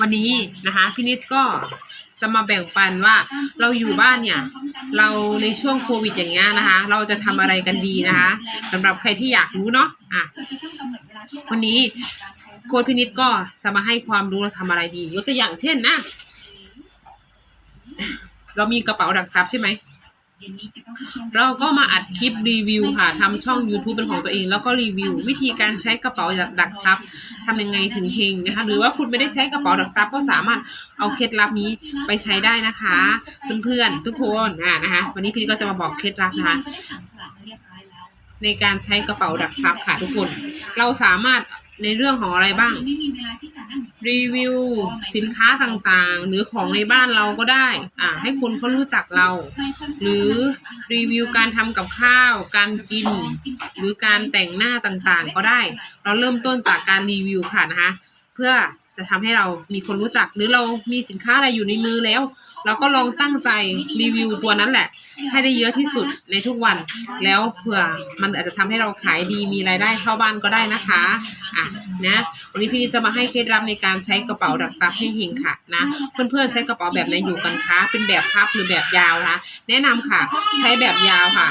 วันนี้นะคะพี่นิดก็จะมาแบ่งปันว่าเราอยู่บ้านเนี่ย เราในช่วงโควิดอย่างเงี้ยนะคะ เราจะทำอะไรกันดีนะคะสำหรับใครที่อยากรู้เนาะอะวันนี้โค้ดพินิดก็จะมาให้ความรู้เราทำอะไรดียกตัวอย่างเช่นนะ เรามีกระเป๋าดักซับใช่ไหม เราก็มาอัดคลิปรีวิวค่ะทำช่อง YouTube เป็นของตัวเอง แล้วก็รีวิว วิธีการใช้กระเป๋าดักซับทำยังไงถึงเฮงนะคะ หรือว่าคุณไม่ได้ใช้กระเป๋าดักซับก็สามารถเอาเคล็ดลับนี้ไปใช้ได้นะคะ เพื่อนๆทุกคนอ่านะคะ วันนี้พี่ก็จะมาบอกเคล็ดลับนะคะในการใช้กระเป๋าดักซับค่ะทุกคน เราสามารถในเรื่องของอะไรบ้าง รีวิวสินค้าต่างๆ หรือของในบ้านเราก็ได้ อ่าให้คนเขารู้จักเรา หรือรีวิวการทำกับข้าว การกิน หรือการแต่งหน้าต่างๆ ก็ได้ เราเริ่มต้นจากการรีวิวค่ะนะคะ เพื่อจะทำให้เรามีคนรู้จัก หรือเรามีสินค้าอะไรอยู่ในมือแล้ว เราก็ลองตั้งใจรีวิวตัวนั้นแหละ ให้ได้เยอะที่สุดในทุกวัน แล้วเผื่อมันอาจจะทำให้เราขายดีมีรายได้เข้าบ้านก็ได้นะคะอะนะวันนี้พี่นิดจะมาให้เคล็ดลับในการใช้กระเป๋าดักซับให้เฮงค่ะนะเพื่อนๆใช้กระเป๋าแบบไหนอยู่กันคะเป็นแบบพับหรือแบบยาวคะแนะนำค่ะ ใช้แบบยาวค่ะ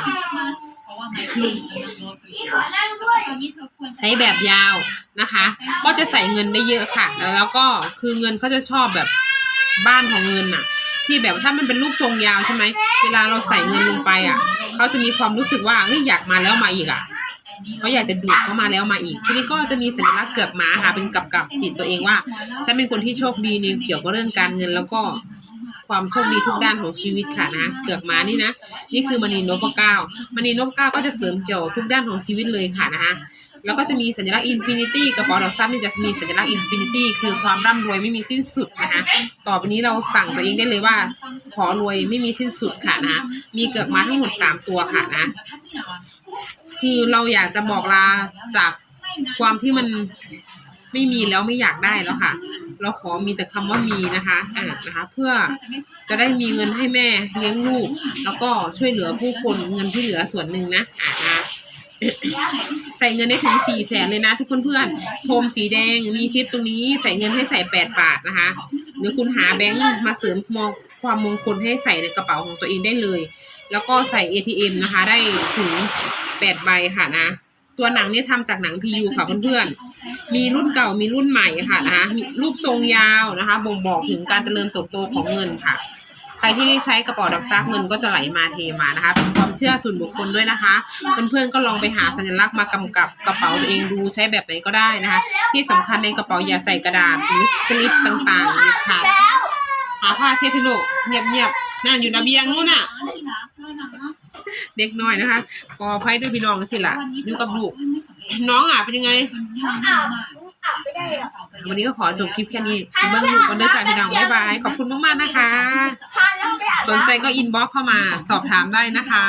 ใช้แบบยาวนะคะ ก็จะใส่เงินได้เยอะค่ะ แล้วก็คือเงินเขาจะชอบแบบบ้านของเงินน่ะ ที่แบบถ้ามันเป็นรูปทรงยาวใช่ไหมเวลาเราใส่เงินลงไปอะเขาจะมีความรู้สึกว่าเฮ้ยอยากมาแล้วมาอีกอะเขาอยากจะดูดเข้ามาแล้วมาอีก ทีนี้ก็จะมีสัญลักษณ์เกือบม้าค่ะ เป็นกับกับจิตตัวเองว่าฉันเป็นคนที่โชคดีในเกี่ยวกับเรื่องการเงินแล้วก็ความโชคดีทุกด้านของชีวิตค่ะนะเกือกม้านี่นะนี่คือมณีนพเก้ามณีนพเก้าก็จะเสริมเกี่ยวทุกด้านของชีวิตเลยค่ะนะคะ แล้วก็จะมีสัญลักษณ์อินฟินิตี้กระเป๋าดอกซับนี่จะมีสัญลักษณ์อินฟินิตี้คือความร่ำรวยไม่มีสิ้นสุดนะคะต่อไปนี้เราสั่งตัวเองได้เลยว่า ขอรวยไม่มีสิ้นสุดค่ะนะมีเกือบมาทั้งหมดสามตัวค่ะนะ คือเราอยากจะบอกลาจากความที่มันไม่มีแล้วไม่อยากได้แล้วค่ะ เราขอมีแต่คำว่ามีนะคะอ่านะคะ เพื่อจะได้มีเงินให้แม่เลี้ยงลูก แล้วก็ช่วยเหลือผู้คนเงินที่เหลือส่วนหนึ่งนะอ่านะ ส่เงินได้ถึงสี่แสนเลยนะทุกเพื่อนๆโฮมสีแดงมีซิปตรงนี้ใส่เงินให้ใส่แปดบาทนะคะ หรือคุณหาแบงค์มาเสริมมองความมงคลให้ใส่ในกระเป๋าของตัวเองได้เลย แล้วก็ใส่ ATM นะคะ ได้ถึงแปดใบค่ะนะ ตัวหนังนี่ทำจากหนัง PU ค่ะเพื่อนๆ มีรุ่นเก่ามีรุ่นใหม่ค่ะนะมีรูปทรงยาวนะคะ บ่งบอกถึงการเจริญเติบโตของเงินค่ะ รที่ใช้กระเป๋าดอกซักเงินก็จะไหลมาเทมานะคะเป็นความเชื่อส่วนบุคคลด้วยนะคะ เพื่อนๆก็ลองไปหาสัญลักษณ์มากำกับกระเป๋าตัวเองดูใช้แบบไหนก็ได้นะคะ ที่สำคัญในกระเป๋าอย่าใส่กระดาษหรือสลิปต่างๆเด็ดขาดหาผ้าเช็ดที่ลูกเงียบๆนั่นอยู่ระเบียงนู่นน่ะเด็กน้อยนะคะขออภัยด้วยพี่น้องสิละอยู่กับลูกน้องอะเป็นยังไง อาบอาบไม่ได้หรอวันนี้ก็ขอจบคลิปแค่นี้เบิ้งลูกกันเด้อจ้าพี่น้องบ๊ายบาย ขอบคุณมากๆนะคะพาน้องไปอาบสนใจก็อินบ็อกเข้ามาสอบถามได้นะคะ